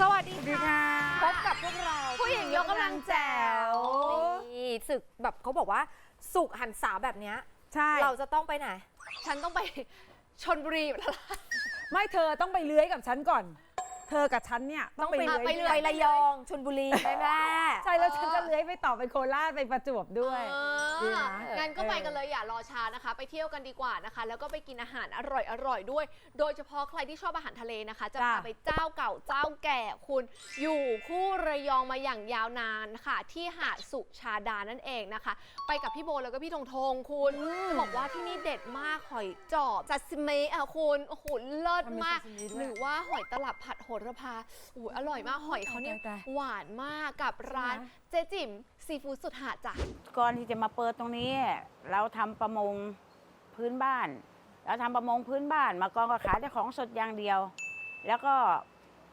สวัสดีสวัสดีค่ะค่ะพบกับพวกเราผู้หญิงยกกำลังแจ๋วนี่ศึกแบบเขาบอกว่าสุกหันษาแบบเนี้ยใช่ เราจะต้องไปไหน ฉันต้องไปชนบุรีแล้วล่ะ ไม่เธอต้องไปเลื้อยกับฉันก่อน เธอกับฉันเนี่ยต้องไปต้องเลื้อยไปเลื้ไประยองชนบุรีแม่แม่ใช่แล้วฉันจะเลื้อยไปต่อไปโคราชไปประจวบด้วยเอดีอนะงั้นก็ไปกันเลยอย่ารอช้านะคะ ไปเที่ยวกันดีกว่านะคะ แล้วก็ไปกินอาหารอร่อยอร่อยๆด้วย โดยเฉพาะใครที่ชอบอาหารทะเลนะคะ จะพาไปเจ้าเก่าเจ้าแก่คุณอยู่คู่ระยองมาอย่างยาวนานค่ะ ที่หาดสุชาดานั่นเองนะคะ ไปกับพี่โบแล้วก็พี่ธงธงคุณจะบอกว่าที่นี่เด็ดมากหอยจอบจัสเมะอะคุณโอ้โหเลิศมากทำเป็นซาซิมิด้วยหรือว่าหอยตลับผัดโหระพาอู้อร่อยมากหอยเขาเนี่ยตายๆหวานมากกับร้านใช่ไหมเจ๊จิ๋มซีฟู้ดสุดหาดจ้ะก่อนที่จะมาเปิดตรงนี้ เราทำประมงพื้นบ้าน เราทำประมงพื้นบ้าน มาก่อนก็ขายแต่ของสดอย่างเดียว แล้วก็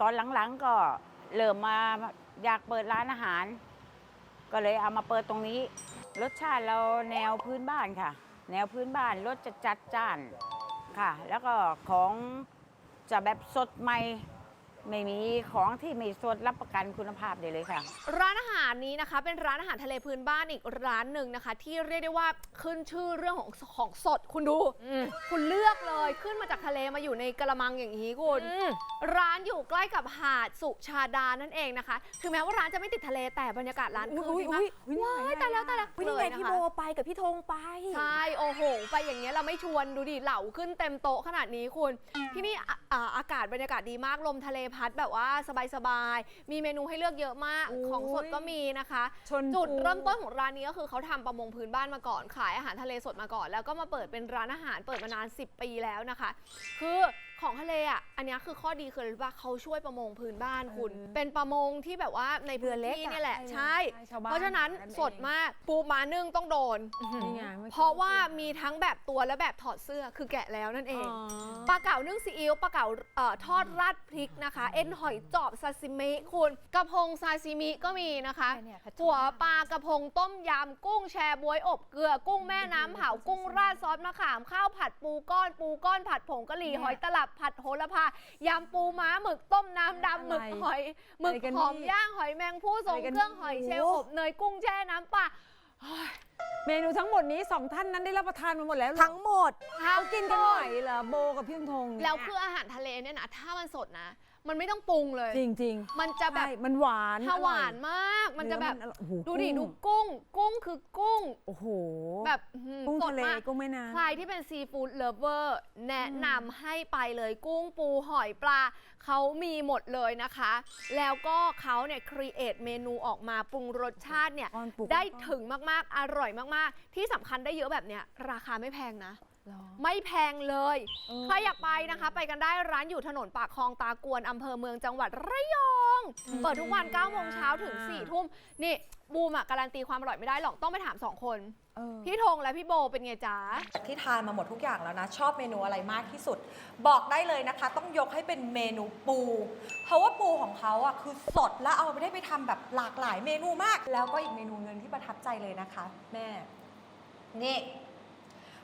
ตอนหลังๆก็เริ่มมาอยากเปิดร้านอาหาร ก็เลยเอามาเปิดตรงนี้ รสชาติเราแนวพื้นบ้านค่ะ แนวพื้นบ้านรสจะจัดจ้านค่ะ แล้วก็ของจะแบบสดใหม่ ไม่มีของที่ไม่สดรับประกันคุณภาพได้เลยค่ะ ร้านอาหารนี้นะคะ เป็นร้านอาหารทะเลพื้นบ้านอีกร้านหนึ่งนะคะ ที่เรียกได้ว่าขึ้นชื่อเรื่องของของสดคุณดู อืม คุณเลือกเลยขึ้นมาจากทะเลมาอยู่ในกระมังอย่างนี้คุณ อืม ร้านอยู่ใกล้กับหาดสุชาดานั่นเองนะคะ ถึงแม้ว่าร้านจะไม่ติดทะเลแต่บรรยากาศร้านอุ้คืยออุ้ยดีมากอุ้ยว้ายตายแล้วตายแล้ววินี่ไงเลยนะคะ พี่โบไปกับพี่ธงไปใช่ โอ้โห ไปอย่างเงี้ยเราไม่ชวนดูดิเหล่าขึ้นเต็มโต๊ะขนาดนี้คุณ ที่นี่อะอ่าอากาศบรรยากาศดีมากลมทะเลพัดแบบว่าสบายๆ มีเมนูให้เลือกเยอะมากโอ้ยของสดก็มีนะคะ ชนจุดปูเริ่มต้นของร้านนี้ก็คือเขาทำประมงพื้นบ้านมาก่อน ขายอาหารทะเลสดมาก่อน แล้วก็มาเปิดเป็นร้านอาหารเปิดมานาน 10 ปีแล้วนะคะ คือ ของทะเลอะ อันเนี้ยคือข้อดีคืออะไรรู้ป่ะเขาช่วยประมงพื้นบ้านคุณเออเป็นประมงที่แบบว่าในพื้นที่นี่แหละ ใช่ ใช่ชาวบ้านเพราะฉะนั้นกันเอง สดมากปูม้านึ่งต้องโดน นี่ไงมื่อกี้เพราะว่ามีทั้งแบบตัวและแบบถอดเสื้อคือแกะแล้วนั่นเองอ๋อปลาเก๋านึ่งซีอิ๊วปลาเก๋าเอ่อทอดราดพริกนะคะ เอ็นหอยจอบซาซิมิคุณกระพงซาซิมิก็มีนะคะเนี่ยๆหัวปลากระพงต้มยำกุ้งแชบวยอบเกลือ กุ้งแม่น้ำเผากุ้งราดซอสมะขามข้าวผัดปูก้อน ปูก้อนผัดผงกะหรี่เนี่ย หอยตลับผัดโหระพายำปูม้าหมึกต้มน้ำดำหมึกอะไรหอยหมึกอะไรกันหอมนี่ย่างหอยแมงผู้ทรงอะไรกันเครื่องหอยนี่เชลล์อบเนยกุ้งแช่น้ำปลาเมนูทั้งหมดนี้สองท่านนั้นได้รับประทานมาหมดแล้วเหรอทั้งหมดเขากินกันไหวเหรอโบกับพี่ธงเนี่ยแล้วคืออาหารทะเลเนี่ยนะถ้ามันสดนะ มันไม่ต้องปรุงเลย จริงจริงมันจะๆแบบ ใช่มันหวานถ้าหวานอร่อยมาก มันจะแบบ เนื้ออร่อยโอ้โหดูดิ กุ้ง ดูกุ้ง กุ้งคือกุ้ง โอ้โหแบบอื้อหือกุ้งสดทะเลมาก กุ้งแม่น้ำ ใครที่เป็นซีฟู้ดเลฟเวอร์แนะนำให้ไปเลยกุ้งปูหอยปลาเขามีหมดเลยนะคะ แล้วก็เขาเนี่ยครีเอทเมนูออกมาปรุงรสชาติเนี่ย ก้อนปูได้ก้อนถึงมากๆ อร่อยมากๆ ที่สำคัญได้เยอะแบบเนี้ยราคาไม่แพงนะเหรอ ไม่แพงเลยเออใครอยากไปนะคะ ไปกันได้ร้านอยู่ถนนปากคลองตากวนอำเภอเมืองจังหวัดระยอง เปิดทุกวัน9โมงเช้าถึง4ทุ่ม นี่บูมอะการันตีความอร่อยไม่ได้หรอก ต้องไปถาม2คนเออพี่ธงและพี่โบเป็นไงจ๊ะ ที่ทานมาหมดทุกอย่างแล้วนะ ชอบเมนูอะไรมากที่สุด บอกได้เลยนะคะ ต้องยกให้เป็นเมนูปู เพราะว่าปูของเขาอะคือสดและเอาไปได้ไปทำแบบหลากหลายเมนูมาก แล้วก็อีกเมนูหนึงที่ประทับใจเลยนะคะ แม่ นี่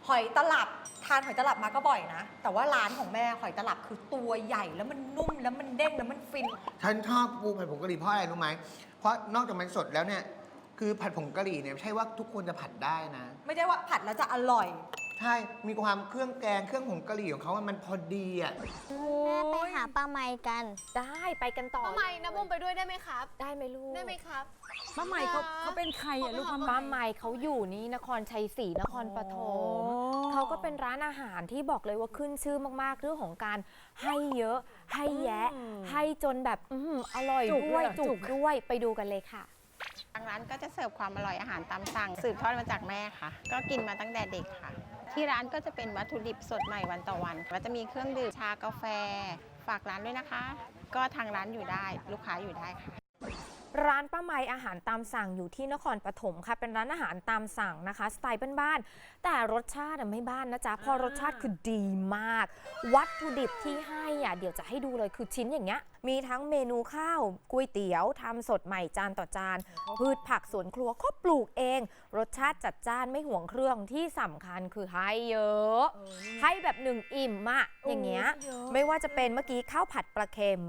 หอยตลับทานหอยตลับมาก็บ่อยนะ แต่ว่าร้านของแม่หอยตลับคือตัวใหญ่แล้วมันนุ่มแล้วมันเด้งแล้วมันฟิน ฉันชอบปูผัดผงกะหรี่เพราะอะไรรู้ไหมเพราะนอกจากมันสดแล้วเนี่ย คือผัดผงกะหรี่เนี่ยไม่ใช่ว่าทุกคนจะผัดได้นะ ไม่ได้ว่าผัดแล้วจะอร่อย ใช่ มีความเครื่องแกงเครื่องผงกะหรี่ของเขาอะมันพอดีอะ แม่ไปหาป้าไมกัน ได้ไปกันต่อทำไมนะบุ้มไปด้วยได้ไหมครับ ได้ไหมลูก ได้ไหมครับ ป้าใหม่เขาเขาเป็นใครอะลูกป้าใหม่ป้าใหม่เขาอยู่นี่นครชัยศรีนครปฐมอ๋อ เขาก็เป็นร้านอาหารที่บอกเลยว่าขึ้นชื่อมากๆ เรื่องของการให้เยอะ ให้แยะ ให้จนแบบอื้อหืออร่อยจุกด้วยเลยเหรอจุจุก กด้วยไปดูกันเลยค่ะ ทางร้านก็จะเสิร์ฟความอร่อยอาหารตามสั่ง สืบทอดมาจากแม่ค่ะ ก็กินมาตั้งแต่เด็กค่ะ ที่ร้านก็จะเป็นวัตถุดิบสดใหม่วันต่อวันก็จะมีเครื่องดื่มชากาแฟ ฝากร้านด้วยนะคะ ก็ทางร้านอยู่ได้ลูกค้าอยู่ได้ค่ะ ร้านป้าไม้อาหารตามสั่งอยู่ที่นครปฐมค่ะ เป็นร้านอาหารตามสั่งนะคะ สไตล์บ้านๆแต่รสชาติอะไม่บ้านนะจ๊ะเพราะรสชาติคือดีมาก วัตถุดิบที่ให้อะเดี๋ยวจะให้ดูเลยคือชิ้นอย่างเงี้ย มีทั้งเมนูข้าวก๋วยเตี๋ยวทำสดใหม่จานต่อจาน พืชผักสวนครัวก็ปลูกเอง รสชาติจัดจ้านไม่ห่วงเครื่องที่สำคัญคือให้เยอะให้แบบหนึ่งอิ่มอะอย่างเงี้ย ไม่ว่าจะเป็นเมื่อกี้ข้าวผัดปลาเค็ม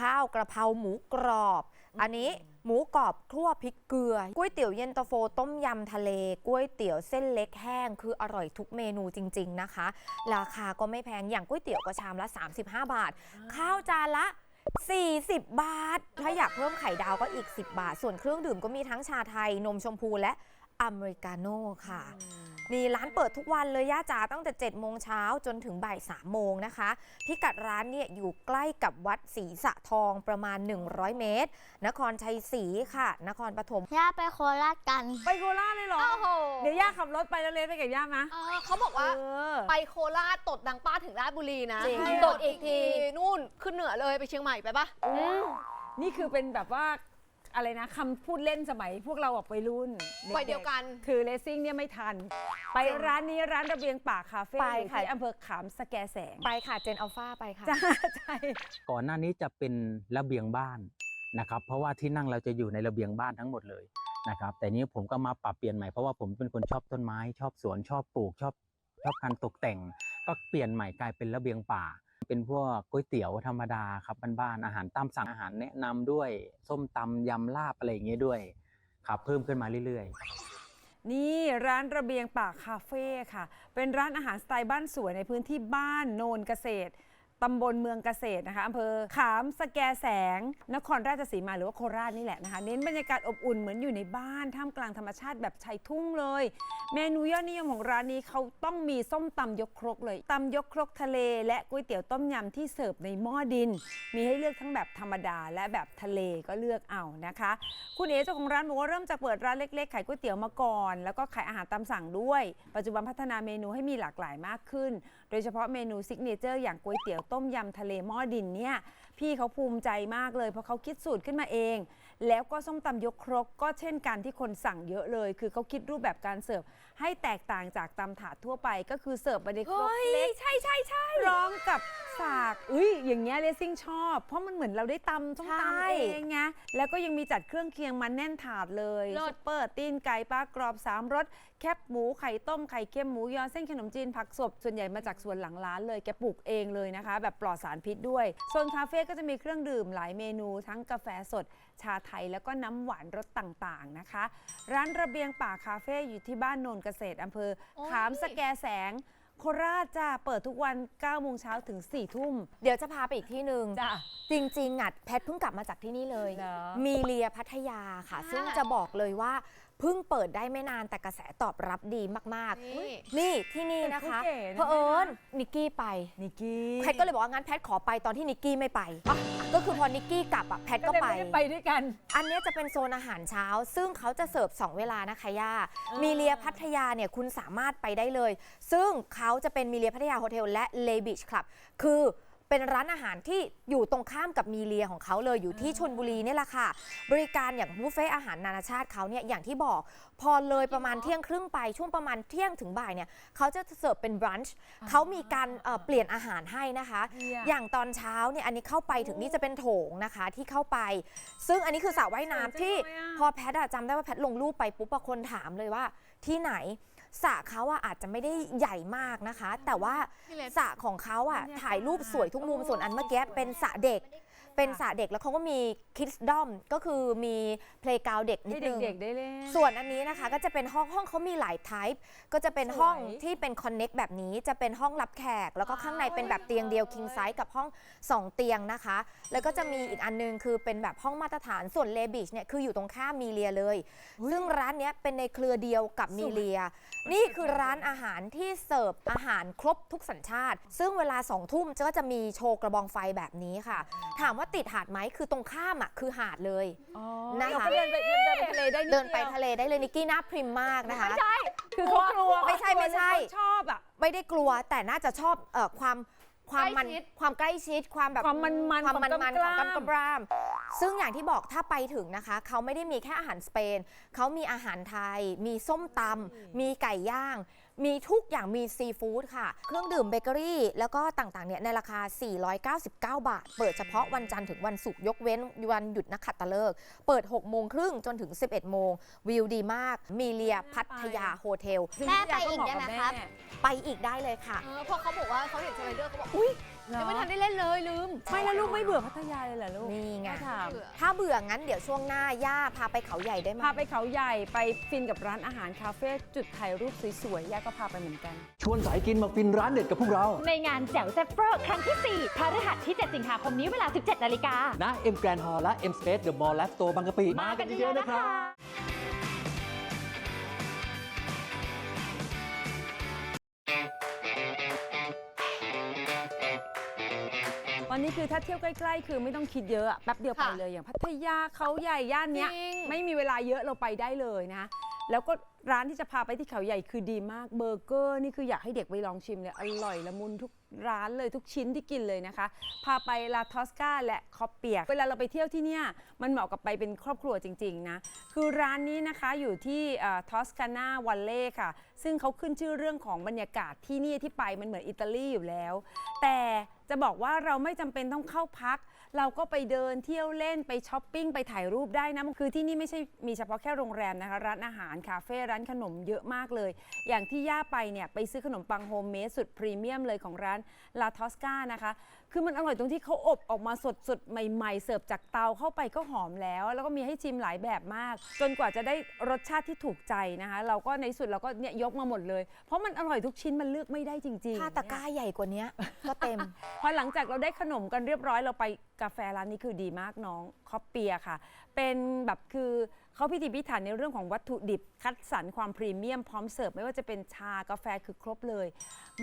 ข้าวกระเพราหมูกรอบ อันนี้หมูกรอบคั่วพริกเกลือก๋วยเตี๋ยวเย็นตาโฟ ต้มยำทะเลก๋วยเตี๋ยวเส้นเล็กแห้ง คืออร่อยทุกเมนูจริง ๆนะคะ ราคาก็ไม่แพงอย่างก๋วยเตี๋ยวก็ชามละ 35 บาท ข้าวจานละ 40 บาท ถ้าอยากเพิ่มไข่ดาวก็อีก 10 บาท ส่วนเครื่องดื่มก็มีทั้งชาไทยนมชมพูและอเมริกาโน่ค่ะ นี่ร้านเปิดทุกวันเลยย่าจ๋าตั้งแต่7โมงเช้าจนถึงบ่าย3โมงนะคะ พิกัดร้านเนี่ยอยู่ใกล้กับวัดศรีสะทองประมาณ 100 เมตร นครชัยศรีค่ะ นครปฐมย่าไปโคราชกัน ไปโคราชเลยเหรอ โอ้โห เดี๋ยวย่าขับรถไปแล้วเลยไปกับย่ามาเออเขาบอกว่าเออ ไปโคราชตดดังป้าถึงราชบุรีนะจริง ตดอีกทีนู่นขึ้นเหนือเลยไปเชียงใหม่ไปปะ นี่คือเป็นแบบว่า อะไรนะคำพูดเล่นสมัยพวกเราออกไปรุ่นด็กๆวัยเดียวกัน คือเลสซิ่งเนี่ยไม่ทัน ไปร้านนี้ร้านระเบียงป่าคาเฟ่ไปอยู่ค่ะ ที่อำเภอขามสแกแสงไปค่ะเจนอัลฟาไปค่ะ จ้าใช่ก่อนหน้านี้จะเป็นระเบียงบ้านนะครับ เพราะว่าที่นั่งเราจะอยู่ในระเบียงบ้านทั้งหมดเลยนะครับ แต่นี้ผมก็มาปรับเปลี่ยนใหม่เพราะว่าผมเป็นคนชอบต้นไม้ ชอบสวนชอบปลูกชอบชอบการตกแต่ง ก็เปลี่ยนใหม่กลายเป็นระเบียงป่า เป็นพวกก๋วยเตี๋ยวธรรมดาครับบ้านๆอาหารตามสั่งอาหารแนะนำด้วยส้มตำยำลาบอะไรอย่างเงี้ยด้วยครับเพิ่มขึ้นมาเรื่อยๆ นี่ร้านระเบียงป่าคาเฟ่ค่ะ เป็นร้านอาหารสไตล์บ้านสวยในพื้นที่บ้านโนนเกษตร ตำบลเมืองเกษตรนะคะอำเภอขามสแกแสง นครราชสีมาหรือว่าโคราชนี่แหละนะคะ เน้นบรรยากาศอบอุ่นเหมือนอยู่ในบ้านท่ามกลางธรรมชาติแบบชายทุ่งเลย เมนูยอดนิยมของร้านนี้เขาต้องมีส้มตำยกครกเลยตำยกครกทะเล และก๋วยเตี๋ยวต้มยำที่เสิร์ฟในหม้อดิน มีให้เลือกทั้งแบบธรรมดาและแบบทะเลก็เลือกเอานะคะ คุณเอ๋เจ้าของร้านบอกว่าเริ่มจากเปิดร้านเล็กๆขายก๋วยเตี๋ยวมาก่อน แล้วก็ขายอาหารตามสั่งด้วย ปัจจุบันพัฒนาเมนูให้มีหลากหลายมากขึ้น โดยเฉพาะเมนูซิกเนเจอร์อย่างก๋วยเตี๋ยวต้มยำทะเลหม้อดินเนี่ยพี่เขาภูมิใจมากเลยเพราะเขาคิดสูตรขึ้นมาเอง แล้วก็ส้มตำยกครกก็เช่นกันที่คนสั่งเยอะเลย คือเขาคิดรูปแบบการเสิร์ฟให้แตกต่างจากตำถาดทั่วไป ก็คือเสิร์ฟมาในครกเล็กใช่ใช่ใช่พร้อมกับสากอุ้ยอย่างเงี้ยเลสซิ่งชอบ เพราะมันเหมือนเราได้ตำส้มใช่ตำเองไงแล้วก็ยังมีจัดเครื่องเคียงมาแน่นถาดเลยเลิศซุปเปอร์ตีนไก่ปลากรอบสามรส แคบหมูไข่ต้มไข่เค็มหมูยอเส้นขนมจีนผักสดส่วนใหญ่มาจากสวนหลังร้านเลยแกปลูกเองเลยนะคะ แบบปลอดสารพิษด้วยโซนคาเฟ่ก็จะมีเครื่องดื่มหลายเมนู ทั้งกาแฟสด ชาไทยแล้วก็น้ำหวานรสต่างๆนะคะ ร้านระเบียงป่าคาเฟ่อยู่ที่บ้านโนนเกษตรอำเภอโอ้ยขามสแกแสง โคราชจ้าเปิดทุกวัน9โมงเช้าถึง4ทุ่ม เดี๋ยวจะพาไปอีกที่หนึ่ง จ้าจริงๆอะแพทเพิ่งกลับมาจากที่นี่เลย เหรอมีเลียพัทยาค่ะ ซึ่งจะบอกเลยว่าเพิ่งเปิดได้ไม่นานแต่กระแสตอบรับดีมากนี่ ๆ นี่ที่นี่นะคะเก๋นะ เพอเอิญนิกกี้ไป นิกกี้แพทก็เลยบอกว่างั้นแพทขอไปตอนที่นิกกี้ไม่ไป ก็คือพอนิกกี้กลับอะแพทก็ก็เลยไป ไม่ได้ไปด้วยกัน อันเนี้ยจะเป็นโซนอาหารเช้า ซึ่งเขาจะเสิร์ฟ 2 เวลานะคะย่ามีเลียพัทยาเนี่ยคุณสามารถไปได้เลย ซึ่งเขาจะเป็นมีเลียพัทยาโฮเทลและเลบิชคลับ คือ เป็นร้านอาหารที่อยู่ตรงข้ามกับมีเลียของเขาเลยอยู่ที่ชนบุรีเนี่ยแหละค่ะ บริการอย่างบุฟเฟ่อาหารนานาชาติเขาเนี่ยอย่างที่บอก พอเลยประมาณเที่ยงครึ่งไปช่วงประมาณเที่ยงถึงบ่ายเนี่ยเขาจะเสิร์ฟเป็นบรันช์เขามีการเอ่อเปลี่ยนอาหารให้นะคะเนี่ยอย่างตอนเช้าเนี่ยอันนี้เข้าไปถึงนี่จะเป็นโถงนะคะที่เข้าไป ซึ่งอันนี้คือสระว่ายน้ำที่ สวยจังเลยอะ พอแพทย์อะจำได้ว่าแพทย์ลงรูปไปปุ๊บอะคนถามเลยว่าที่ไหน สระเขาอะอาจจะไม่ได้ใหญ่มากนะคะ แต่ว่าพี่เล็กสระของเขาอะถ่ายรูปสวยทุกมุมส่วนอันเมื่อกี้เป็นสระเด็ก เป็นสระเด็กแล้วเขาก็มีคิดดอมก็คือมีเพลย์กราวเด็กนิให้ดนึง เด็กๆได้เล่น ส่วนอันนี้นะคะก็จะเป็นห้องห้องเขามีหลาย type ก็จะเป็นสวยห้องที่เป็น connect แบบนี้จะเป็นห้องรับแขก แล้วก็ข้างในเป็นแบบเตียงเดียว king size กับห้อง 2 เตียงนะคะ แล้วก็จะมีอีกอันนึงคือเป็นแบบห้องมาตรฐานส่วนเลบิชเนี่ยคืออยู่ตรงข้ามมีเลียเลย ซึ่งร้านเนี้ยเป็นในเครือเดียวกับมีเลีย นี่คือร้านอาหารที่เสิร์ฟอาหารครบทุกสัญชาติ ซึ่งเวลาสองทุ่มก็จะมีโชว์กระบองไฟแบบนี้ค่ะ ถามว่าติดหาดไหมคือตรงข้ามอะคือหาดเลยนะคะเราก็เดินไปเดินไปทะเลได้นิเดินไปยวทะเลได้เลยนิกกี้หน้าพริมมากนะคะคือเขากลัวไม่ใช่ไม่ใช่เขาชอบอะไม่ได้กลัวแต่น่าจะชอบเอ่อความความมันใกล้ชิดความใกล้ชิดความแบบความมันๆความมันของมันกขล้ามองกำกำรามซึ่งอย่างที่บอกถ้าไปถึงนะคะ เขาไม่ได้มีแค่อาหารสเปน เขามีอาหารไทย มีส้มตำมีไก่ย่าง มีทุกอย่างมีซีฟู้ดค่ะ เครื่องดื่มเบเกอรี่ แล้วก็ต่างๆเนี่ยในราคา 499 บาท เปิดเฉพาะวันจันทร์ถึงวันศุกร์ยกเว้นวันหยุดนักขัตฤกษ์เปิด 6 โมงครึ่งจนถึง 11 โมง วิวดีมาก มีเลียพัทยาโฮเทล แม่ไปอีกได้ไหมครับ ไปอีกได้เลยค่ะ เออพอเขาบอกว่าเขาเห็นสไลเดอร์เขาบอก อุ้ย ยังไม่ทันได้เล่นเลยลืม ไม่แล้วลูกไม่เบื่อพัทยาเลยเหรอลูกนี่ไงก็ถามเบื่อถ้าเบื่องั้นเดี๋ยวช่วงหน้า ย่าพาไปเขาใหญ่ได้ไหมพาไปเขาใหญ่ไปฟินกับร้านอาหารคาเฟ่จุดถ่ายรูปสวยๆ ย่าก็พาไปเหมือนกัน ชวนสายกินมาฟินร้านเด็ดกับพวกเรา ในงานแจ๋วแซ่บเฟอร์ครั้งที่ 4พฤหัสที่ 7 สิงหาคมนี้เวลา 17 นาฬิกาณ M Grand Hall และ M Space The Mall Lab Store บางกะปิมากันเยอะๆนะครั บตอนนี้คือถ้าเที่ยวใกล้ ๆ คือไม่ต้องคิดเยอะอะแป๊บเดียวไปค่ะเลยอย่างพัทยาเขาใหญ่ย่านเนี้ยจริง ไม่มีเวลาเยอะเราไปได้เลยนะ แล้วก็ร้านที่จะพาไปที่เขาใหญ่คือดีมากเบอร์เกอร์นี่คืออยากให้เด็กไปลองชิมเลยอร่อยละมุนทุกร้านเลยทุกชิ้นที่กินเลยนะคะ พาไปลาทอสกาและคอปเปียกเวลาเราไปเที่ยวที่เนี่ยมันเหมาะกับไปเป็นครอบครัวจริง ๆ นะ คือร้านนี้นะคะอยู่ที่ทอสกานาวัลเล่ค่ะ ซึ่งเขาขึ้นชื่อเรื่องของบรรยากาศที่นี่ที่ไปมันเหมือนอิตาลีอยู่แล้ว แต่ จะบอกว่าเราไม่จำเป็นต้องเข้าพัก เราก็ไปเดินเที่ยวเล่นไปช้อปปิ้งไปถ่ายรูปได้นะคือที่นี่ไม่ใช่มีเฉพาะแค่โรงแรมนะคะร้านอาหารคาเฟ่ร้านขนมเยอะมากเลย อย่างที่ย่าไปเนี่ยไปซื้อขนมปังโฮมเมดสุดพรีเมียมเลยของร้านลาทอสกานะคะ คือมันอร่อยตรงที่เขาอบออกมาสดสดๆใหม่ ๆ เสิร์ฟจากเตาเข้าไปก็หอมแล้ว แล้วก็มีให้ชิมหลายแบบมาก จนกว่าจะได้รสชาติที่ถูกใจนะคะ เราก็ในที่สุดเราก็เนี่ยยกมาหมดเลย เพราะมันอร่อยทุกชิ้นมันเลือกไม่ได้จริงๆถ้าตะกร้าใหญ่กว่านี้ก็เต็ม พอหลังจากเราได้ขนมกันเรียบร้อยเราไปกาแฟร้านนี้คือดีมากน้องคอปเปียค่ะ เป็นแบบคือเขาพิถีพิถันในเรื่องของวัตถุดิบ คัดสรรความพรีเมียมพร้อมเสิร์ฟไม่ว่าจะเป็นชากาแฟคือครบเลย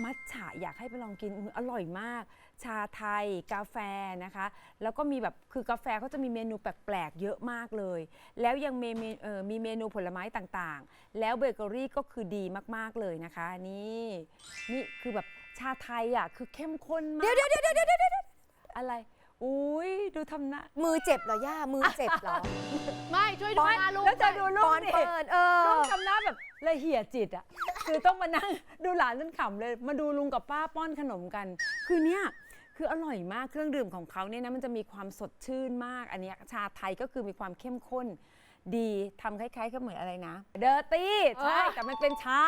มัทฉะอยากให้ไปลองกินอื้ออร่อยมาก ชาไทย กาแฟนะคะ แล้วก็มีแบบคือกาแฟเขาจะมีเมนูแปลกๆเยอะมากเลย แล้วยังมีเมเอ่อมีเมนูผลไม้ต่างๆ แล้วเบเกอรี่ก็คือดีมากๆเลยนะคะนี่นี่คือแบบชาไทยอะคือเข้มข้นมากเดี๋ยวเดี๋ยวเดี๋ยวเดี๋ยวเดี๋ยวอะไรอุ้ยดูทำหน้ามือเจ็บเหรอย่ามือเจ็บเหรอ ไม่ช่วยดูหน้าลูกแล้วจะดูลูกนี่ลูกทำหน้าแบบละเหี่ยจิตอะคือต้องมานั่งดูหลานจนขำเลย มาดูลุงกับป้าป้อนขนมกัน คือเนี้ย คืออร่อยมากเครื่องดื่มของเขาเนี่ยนะมันจะมีความสดชื่นมาก อันเนี้ยชาไทยก็คือมีความเข้มข้น ดีทำคล้ายๆกับเหมือนอะไรนะเดอร์ตี้ใช่เออแต่มันเป็นชา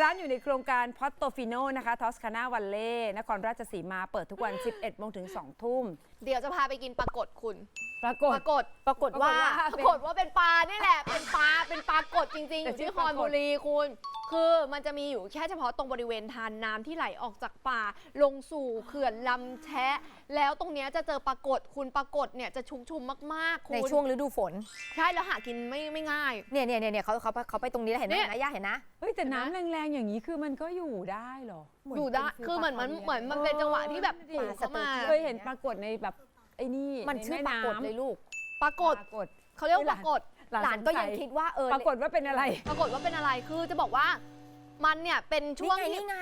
ร้านอยู่ในโครงการพอตโตฟิโนนะคะทอสคานาวัลเล่นครราชสีมาเปิดทุกวัน 11โมงถึง2ทุ่ม เดี๋ยวจะพาไปกินปลากดคุณ ปรากฏปรากฏปรากฏว่าปรากฏว่าเป็นปลานี่แหละ เป็นปลา เป็นปลากดจริงๆ อยู่ที่คอนบุรีคุณ คือมันจะมีอยู่แค่เฉพาะตรงบริเวณทานน้ำที่ไหลออกจากป่า ลงสู่เขื่อนลำแชะ แล้วตรงเนี้ยจะเจอปรากฏคุณปรากฏเนี่ยจะชุกชุมมากๆคุณในช่วงฤดูฝน ใช่แล้วหากินไม่ไม่ง่าย เนี่ยเนี่ยเนี่ยเขาเขาเขาไปตรงนี้แล้วเห็นไหมเนี่ย เห็นนะย่าเห็นนะ เฮ้ยแต่น้ำแรงๆอย่างนี้คือมันก็อยู่ได้เหรอ อยู่ได้คือเหมือนมันเหมือนมันเป็นจังหวะที่แบบเออปู่เข้ามาเคยเห็นปรากฏในแบบไอ้นี่มันชื่อในปแม่รากฏน้ำเลยลูก ปรากฏปรากฏ เขาเรียกว่าปรากฏหลานก็ยังคิดว่าเออปรากฏว่าเป็นอะไร ปรากฏว่าเป็นอะไรคือจะบอกว่า มันเนี่ยเป็นช่วงนี่ไงที่ นี่ไง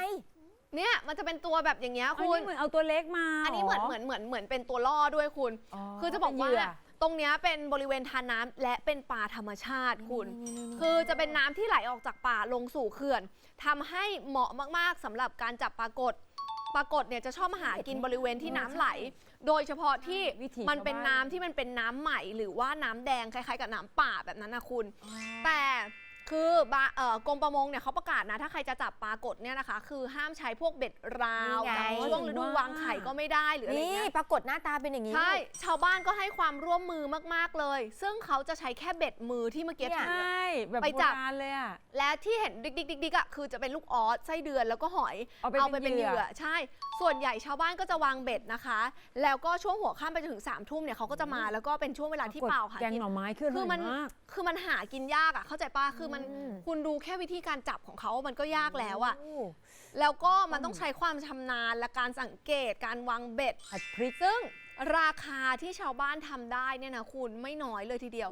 เนี่ยมันจะเป็นตัวแบบอย่างเงี้ยอันคุนี้ณเหมือนเอาตัวเล็กมาอันนี้เหมือนเหมือนเหมือนเหมือนเป็นตัวล่อด้วยคุณ คือจะบอกว่าเป็นเหยื่อตรงเนี้ยเป็นบริเวณทานน้ำและเป็นป่าธรรมชาติคุณ คือจะเป็นน้ำที่ไหลออกจากป่าลงสู่เขื่อนทำให้เหมาะมากๆสำหรับการจับปลากฏปลากฏเนี่ยจะชอบมาหากินบริเวณที่น้ำไหล โดยเฉพาะที่วิถีมันเป็นชาวบ้าน น้ำที่มันเป็นน้ำใหม่ หรือว่าน้ำแดงคล้ายๆ กับน้ำป่าแบบนั้นนะคุณ แต่ คือบาเอ่อกรมประมงเนี่ยเขาประกาศนะถ้าใครจะจับปลากฏเนี่ยนะคะ คือห้ามใช้พวกเบ็ดราวนี่ไงจับช่วงฤดูวางไข่ก็ไม่ได้หรืออะไรนี่เงี้ยปรากฏหน้าตาเป็นอย่างนี้ ใช่ชาวบ้านก็ให้ความร่วมมือมากๆเลย ซึ่งเขาจะใช้แค่เบ็ดมือที่เมื่อกี้เนี่ยถือใช่ แบบไปโบจับ ราณเลยอะ และที่เห็นดิกดิกดิกดิกอะคือจะเป็นลูกออสไส้เดือนแล้วก็หอยเอาไปเอาไปเป็เป็นนเหเหยื่ยื่ออใช่ ส่วนใหญ่ชาวบ้านก็จะวางเบ็ดนะคะ แล้วก็ช่วงหัวค่ำไปจนถึง3ามทุ่มเนี่ยเขาก็จะมาแล้วก็เป็นช่วงเวลาที่เปล่าหาแกงกิน หน่อไม้คืออคือร่มัอยนมาก คือมันหากินยากอะเข้าใจป่ะคือมันอืมคุณดูแค่วิธีการจับของเขามันก็ยากแล้วอะโแล้วก็มันต้องใช้ความชำนาญและการสังเกตการวางเบ็ด ผัดพริก ซึ่งราคาที่ชาวบ้านทำได้เนี่ยนะคุณไม่น้อยเลยทีเดียว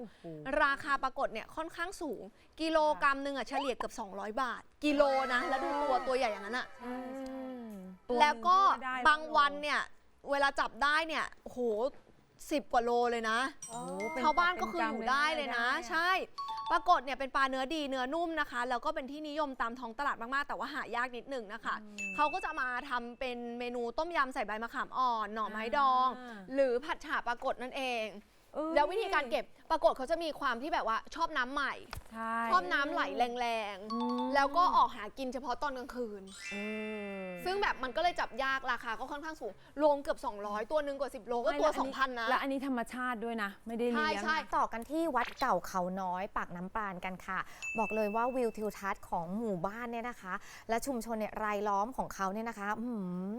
ราคาปรากฏเนี่ยค่อนข้างสูง กิโลกรัมหนึ่งอะเฉลี่ยเกือบ200 บาท กิโลนะ แล้วดูตัวตัวใหญ่อย่างนั้นอะอืมตัวแล้วก็หนึ่งได้บางวันเนี่ยเวลาจับได้เนี่ยโอ้โหสิบกว่าโลเลยนะ โอ้โหเป็ชาวบ้านเป็ก็คืออยู่ได้เลยนะได้อใช่ ปรากฏเนี่ยเป็นปลาเนื้อดีเนื้อนุ่มนะคะ แล้วก็เป็นที่นิยมตามท้องตลาดมากๆ แต่ว่าหายากนิดหนึ่งนะคะ เขาก็จะมาทำเป็นเมนูต้มยำใส่ใบมะขามอ่อน หน่อไม้ดองาหรือผัดฉ่าปรากฏนั่นเองเอ้ยแล้ววิธีการเก็บ ปปรากฏเขาจะมีความที่แบบว่าชอบน้ำใหม่ ใช่ ชอบน้ำไหลแรงๆแล้วก็ออกหากินเฉพาะตอนกลางคืนซึ่งแบบมันก็เลยจับยากราคาก็ค่อนข้างสูงโลงเกือบ 200 ตัวหนึ่งกว่า 10 โลก็ตัว2,000 นะ และอันนี้ธรรมชาติด้วยนะ ไม่ได้เลี้ยง ใช่ใช่ต่อกันที่วัดเก่าเขาน้อยปากน้ำปานกันค่ะ บอกเลยว่าวิวทิวทัศน์ของหมู่บ้านเนี่ยนะคะ และชุมชนเนี่ยรายล้อมของเขาเนี่ยนะคะอื้อหือ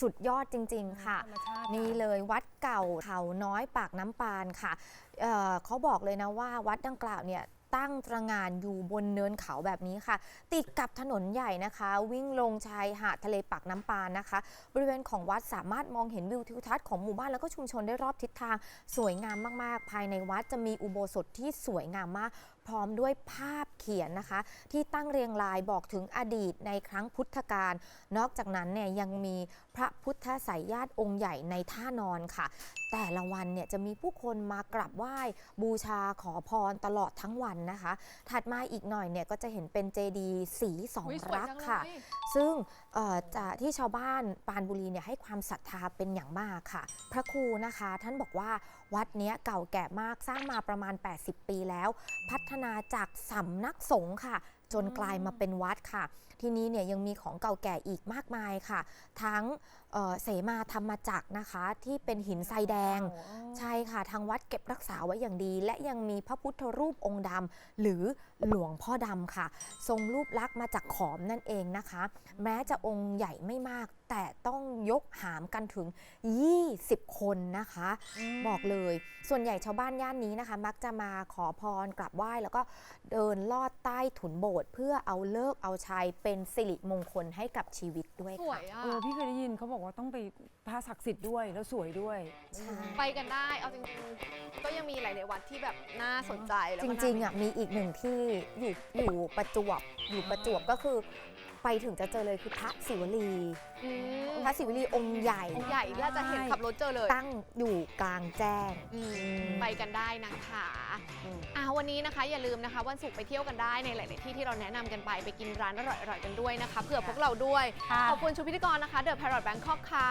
สุดยอดจริง ๆ ค่ะ ธรรมชาติ นี่เลยวัดเก่าเขาน้อยปากน้ำปานค่ะ เเขาบอกเลยนะว่าวัดดังกล่าวเนี่ยตั้งตระงานอยู่บนเนินเขาแบบนี้ค่ะ ติดกับถนนใหญ่นะคะ วิ่งลงชายหาดทะเลปากน้ำปานนะคะ บริเวณของวัดสามารถมองเห็นวิวทิวทัศน์ของหมู่บ้านแล้วก็ชุมชนได้รอบทิศทาง สวยงามมากๆ ภายในวัดจะมีอุโบสถที่สวยงามมาก พร้อมด้วยภาพเขียนนะคะ ที่ตั้งเรียงรายบอกถึงอดีตในครั้งพุทธกาลนอกจากนั้นเนี่ยยังมีพระพุทธสายญาติองค์ใหญ่ในท่านอนค่ะ แต่ละวันเนี่ยจะมีผู้คนมากราบไหว้บูชาขอพรตลอดทั้งวันนะคะ ถัดมาอีกหน่อยเนี่ยก็จะเห็นเป็นเจดีย์สีสองอุ๊ยสวยรักจังเลยค่ะ ซึ่งเอ่อจะที่ชาวบ้านปรานบุรีเนี่ยให้ความศรัทธาเป็นอย่างมากค่ะ พระครูนะคะ ท่านบอกว่า วัดเนี้ยเก่าแก่มากสร้างมาประมาณ 80 ปีแล้ว พัฒนาจากสำนักสงฆ์ค่ะ จนกลายมาเป็นวัดค่ะ ที่นี้เนี่ยยังมีของเก่าแก่อีกมากมายค่ะ ทั้งเอ่อเสมาธรรมจักรนะคะ ที่เป็นหินทรายแดง ใช่ค่ะ ทางวัดเก็บรักษาไว้อย่างดี และยังมีพระพุทธรูปองค์ดำหรือหลวงพ่อดำค่ะ ทรงรูปลักษณ์มาจากขอมนั่นเองนะคะ แม้จะองค์ใหญ่ไม่มาก แต่ต้องยกหามกันถึง 20 คนนะคะ บอกเลยส่วนใหญ่ชาวบ้านย่านนี้นะคะ มักจะมาขอพรกราบไหว้แล้วก็เดินลอดใต้ถุนโบสถ์เพื่อเอาเลิกษ์เอาชัยเป็นสิริมงคลให้กับชีวิตด้วยสวค่ะยอะ เออพี่เคยได้ยินเขาบอกว่าต้องไปพระศักดิ์สิทธิ์ด้วยแล้วสวยด้วย ใช่ไปกันได้ เอาจริงๆ ก็ยังมีหลายๆวัดที่แบบน่าสนใจแล้วจก็น่าริงๆอะมีอีกหนึ่งที่อยู่อยู่ประจวบอยู่ประจวบก็คือ ไปถึงจะเจอเลยคือพระศิวลีอืมพระศิวลีองค์ใหญ่องค์ใหญ่ที่เราจะเห็นขับรถเจอเลยตั้งอยู่กลางแจ้ง อืมไปกันได้นะคะอ่าวันนี้นะคะอย่าลืมนะคะวันศุกร์ไปเที่ยวกันได้ในหลาย ๆ ที่ที่เราแนะนำกันไปไปกินร้านอร่อย ๆ กันด้วยนะคะเผื่อพวกเราด้วยขอบคุณชุดพิธีกรนะคะเดอะพารอตแบงคอกค่ะ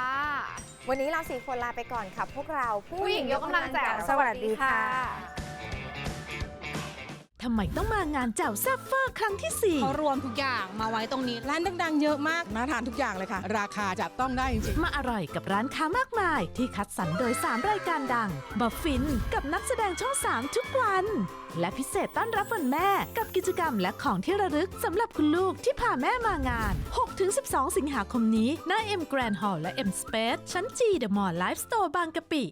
วันนี้เราสี่คนลาไปก่อนค่ะ พวกเราผู้หญิงยกกำลังแจ๋ว สวัสดีค่ะ ทำไมต้องมางานแจ่วแซ่บเฟอร์ครั้งที่ เขารวมทุกอย่างมาไว้ตรงนี้ ร้านดังๆเยอะมาก น่าทานทุกอย่างเลยค่ะ ราคาจับต้องได้จริง4 มาอร่อยกับร้านค้ามากมาย ที่คัดสรรโดย 3 รายการดังบัฟฟินกับนักแสดงช่อง 3 ทุกวัน และพิเศษต้อนรับวันแม่ กับกิจกรรมและของที่ระลึกสำหรับคุณลูกที่พาแม่มางาน 6-12 สิงหาคมนี้หน้า M Grand Hall และ M Space ชั้น G The Mall Life Store บางกะปิ